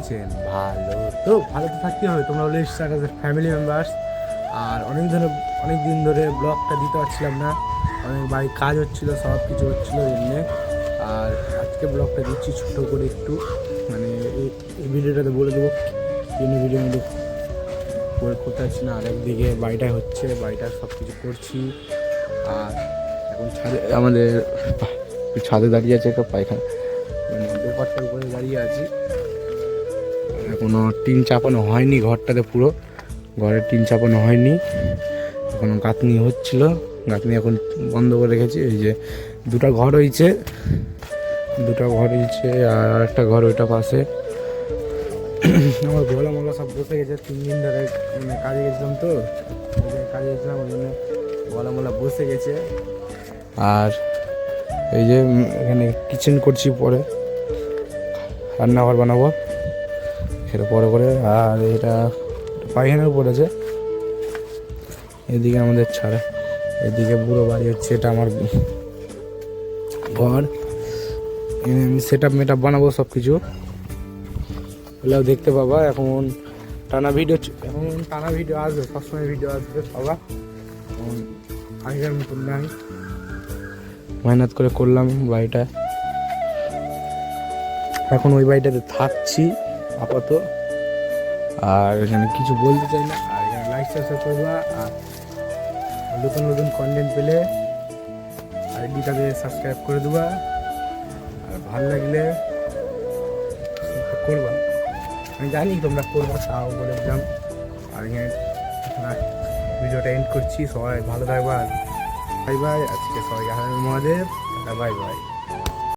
আছেন? ভালো তো ভালো তো থাকতে হবে। তোমরা হলে ফ্যামিলি মেম্বার্স আর অনেক ধরে অনেক দিন ধরে ব্লগটা দিতে পারছিলাম না। অনেক বাড়ি কাজ হচ্ছিল সব কিছু হচ্ছিল এমনি আর আজকে ব্লগটা দিচ্ছি ছোটো করে একটু। মানে এই- ভিডিওটাতে বলে দেবো। জন্য ভিডিও মধ্যে করে করতে পারছি না আর একদিকে বাড়িটায় হচ্ছে বাড়িটার সব কিছু করছি। আর এখন ছাদে আমাদের ছাদে দাঁড়িয়ে আছে একটা পায়খানা। মানে ব্যাপারটার উপরে দাঁড়িয়ে আছি। এখনও টিন চাপানো হয়নি ঘরটাতে পুরো। ঘরের টিন চাপানো হয়নি। এখনও গাঁথনি হচ্ছিল। গাঁথনি এখন বন্ধ করে রেখেছি। এই যে দুটো ঘর হয়েছে দুটো ঘর হয়েছে আর একটা ঘর ওইটা পাশে। আমার গোলা মোলা সব বসে গেছে। তিন দিন ধরে মানে কাজে গেছিলাম তো। কাজে গেছিলাম, ওই জন্য গলা মোলা বসে গেছে। আর এই যে এখানে কিচেন করছি পরে। রান্নাঘর বানাবো। সেটা পরে করে আর এটা পায়খানার পড়েছে এদিকে আমাদের ছাড়া। এদিকে বুড়ো বাড়ি হচ্ছে, এটা আমার ঘর। সেট আপ মেট আপ বানাবো সব কিছু ওগুলো দেখতে পাবা। এখন টানা ভিডিও এখন টানা ভিডিও আসবে, সবসময় ভিডিও আসবে, পাবা। আগের মতন নাই। মেহনত করে করলাম বাড়িটা। এখন ওই বাড়িটাতে থাকছি। আপাতত। আর এখানে কিছু বলতে চাই না। আর এখানে লাইক সাবস্ক্রাইব করবা। আর নতুন নতুন কন্টেন্ট পেলে আইডিটাকে সাবস্ক্রাইব করে দেবা। আর ভালো লাগলে করবা। আমি জানি তোমরা করবা, তাও বলে দিলাম। আর এখানে ভিডিওটা এন্ড করছি। সবাই ভালো থাকবা। বাই বাই আজকে সবাই মহাদেব। Bye bye